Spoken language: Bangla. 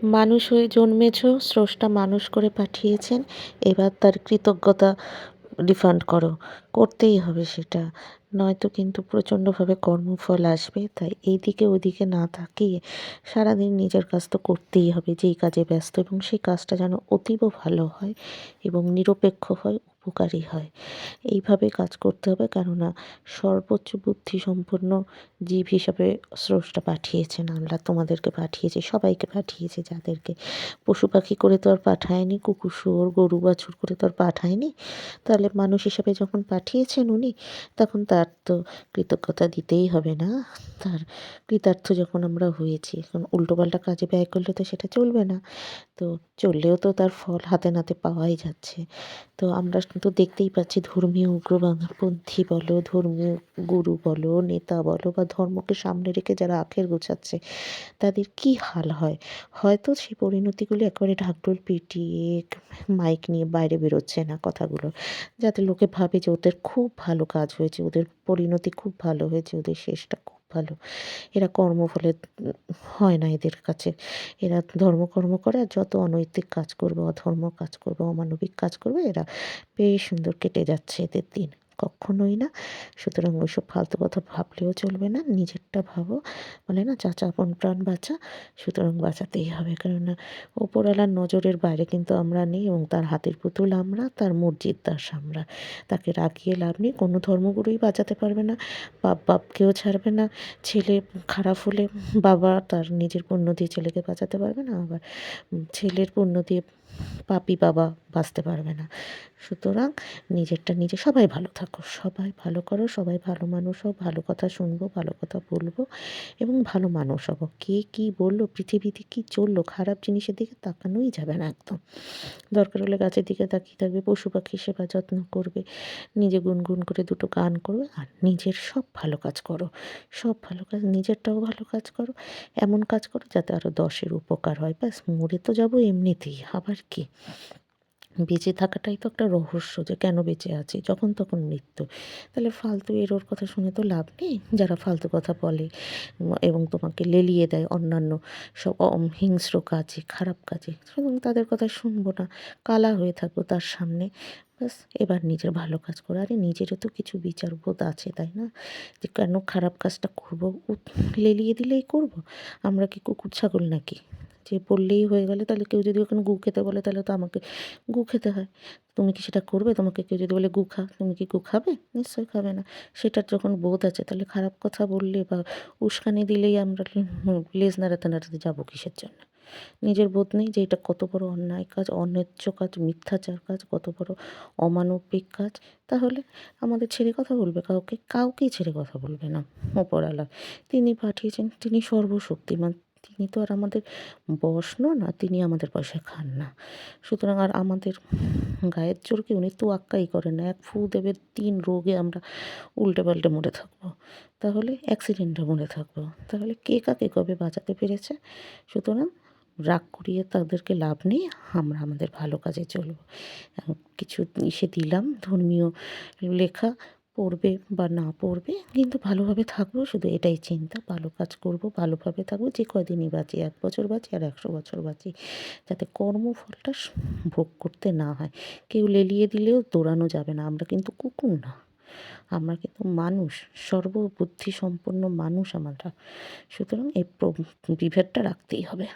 মানুষ হয়ে জন্মেছ, স্রষ্টা মানুষ করে পাঠিয়েছেন, এবার তার কৃতজ্ঞতা রিফান্ড করো। করতেই হবে সেটা। নয়তো কিন্তু প্রচণ্ডভাবে কর্মফল আসবে, তাই এইদিকে ওদিকে না তাকিয়ে সারাদিন নিজের কাজ তো করতেই হবে, যেই কাজে ব্যস্ত, এবং সেই কাজটা যেন অতীব ভালো হয় এবং নিরপেক্ষ হয় উপকারী হয়। এইভাবে কাজ করতে হবে কেননা সর্বোচ্চ বুদ্ধি সম্পন্ন জীব হিসাবে স্রষ্টা পাঠিয়েছেন আল্লাহ, তোমাদেরকে পাঠিয়েছে, সবাইকে পাঠিয়েছে যাদেরকে। পশু পাখি করে তো আর পাঠায়নি, কুকুর, শুয়োর, গরু, বাছুর করে তো আর পাঠায়নি। তাহলে মানুষ হিসাবে যখন পাঠিয়েছেন উনি, তখন তার তো কৃতজ্ঞতা দিতেই হবে না। তার কৃতার্থ যখন আমরা হয়েছি, এখন উল্টোপাল্টা কাজে ব্যয় করলে তো সেটা চলবে না। তো চললেও তো তার ফল হাতে নাতে পাওয়াই যাচ্ছে। তো আমরা তো দেখতেই পাচ্ছি ধর্মীয় উগ্রবাদপন্থী বলো, ধর্মীয় গুরু বলো, নেতা বলো বা ধর্মকে সামনে রেখে যারা আখের গোছাচ্ছে, তাদের কি হাল হয়? হয়তো সেই পরিণতিগুলি একেবারে ঢাকঢোল পিটিয়ে মাইক নিয়ে বাইরে বেরোচ্ছে না কথাগুলো, যাতে লোকে ভাবে যে ওদের খুব ভালো কাজ হয়েছে, ওদের পরিণতি খুব ভালো হয়েছে, ওদের শেষটা ভালো। এরা কর্মফলে হয় না এদের কাছে। এরা ধর্মকর্ম করে, আর যত অনৈতিক কাজ করবে, অধর্ম কাজ করবে, অমানবিক কাজ করবে, এরা বেশ সুন্দর কেটে যাচ্ছে এদের দিন। কখনোই না। সুতরাং ওইসব ফালতু কথা ভাবলেও চলবে না, নিজেরটা ভাবো। বলে না, চাচা আপন প্রাণ বাঁচা। সুতরাং বাঁচাতেই হবে, কেননা ওপরওয়ালার নজরের বাইরে কিন্তু আমরা নেই এবং তার হাতের পুতুল আমরা, তার মসজিদ দাস আমরা তাকে রাগিয়ে লাভ নেই, কোনো ধর্মগুরুই বাঁচাতে পারবে না বাপ বাপকেও ছাড়বে না, ছেলে খারাপ হলে বাবা তার নিজের পুণ্য দিয়ে ছেলেকে বাঁচাতে পারবে না, আবার ছেলের পুণ্য দিয়ে পাপি বাবা বাঁচতে পারবে না। সুতরাং নিজেরটা নিজে, সবাই ভালো থাকো, সবাই ভালো করো, সবাই ভালো মানুষ হও ভালো কথা শুনব, ভালো কথা বলব এবং ভালো মানুষ হব। কে কী বলল, পৃথিবীতে কী চলল, খারাপ জিনিসের দিকে তাকানোই যাবে না একদম। দরকার হলে গাছের দিকে তাকিয়ে থাকবে, পশু পাখি সেবা যত্ন করবে, নিজে গুনগুন করে দুটো গান করবে আর নিজের সব ভালো কাজ করো। সব ভালো কাজ, নিজেরটাও ভালো কাজ করো, এমন কাজ করো যাতে আরও দশের উপকার হয়। ব্যাস, মরে তো যাব এমনিতেই, আবার কি? বেঁচে থাকাটাই তো একটা রহস্য যে কেন বেঁচে আছি, যখন তখন মৃত্যু। তাহলে ফালতু এরোর কথা শুনে তো লাভ নেই, যারা ফালতু কথা বলে এবং তোমাকে লেলিয়ে দেয় অন্যান্য সব হিংস্র কাজে, খারাপ কাজে। সুতরাং তাদের কথা শুনব না, কালা হয়ে থাকব তার সামনে। ব্যাস, এবার নিজের ভালো কাজ করো। আরে নিজেরও তো কিছু বিচারবোধ আছে, তাই না? যে কেন খারাপ কাজটা করব? লেলিয়ে দিলেই করব? আমরা কি কুকুর ছাগল নাকি? যে বললেই হয়ে গেলে, তাহলে কেউ যদি ওখানে গু খেতে বলে, তাহলে তো আমাকে গু খেতে হয়। তুমি কি সেটা করবে? তোমাকে কেউ যদি বলে, গু খা। তুমি কি গু খাবে? নিশ্চয়ই খাবে না। সেটার যখন বোধ আছে, তাহলে খারাপ কথা বললে বা উস্কানি দিলেই আমরা লেজ নাড়াতে নাড়াতে যাব কিসের জন্য? নিজের বোধ নেই যে এটা কত বড় অন্যায় কাজ, অন্যায্য কাজ, মিথ্যাচার কাজ, কত বড় অমানবিক কাজ। তাহলে আমাদের ছেড়ে কথা বলবে কাউকে? কাউকেই ছেড়ে কথা বলবে না। ওপরালা তিনি পাঠিয়েছেন, তিনি সর্বশক্তিমান। তিনি তো আর আমাদের বশ নন আর তিনি আমাদের পয়সা খান না। সুতরাং আর আমাদের গায়ের জোরকে উনি তো আক্কাই করেন না, এক ফু দেবে তিন রোগে আমরা উল্টে পাল্টে মরে থাকব। তাহলে অ্যাক্সিডেন্টে মরে থাকব। তাহলে কে কাকে কবে বাঁচাতে পেরেছে? সুতরাং রাগ করিয়ে তাদেরকে লাভ নেই, আমরা আমাদের ভালো কাজে চলবো। কিছু ইসে দিলাম ধর্মীয় লেখা। পড়বে বা না পড়বে, কিন্তু ভালোভাবে থাকব, শুধু এটাই চিন্তা। ভালো কাজ করব, ভালোভাবে থাকব, যে কদিনই বাঁচি, এক বছর বাঁচি আর একশো বছর বাঁচি, যাতে কর্মফলটা ভোগ করতে না হয়। কেউ লেলিয়ে দিলেও দৌড়ানো যাবে না, আমরা কিন্তু কুকুর না। আমরা কিন্তু মানুষ সর্ববুদ্ধি সম্পন্ন মানুষ আমরা। সুতরাং এই বিভেদটা রাখতেই হবে।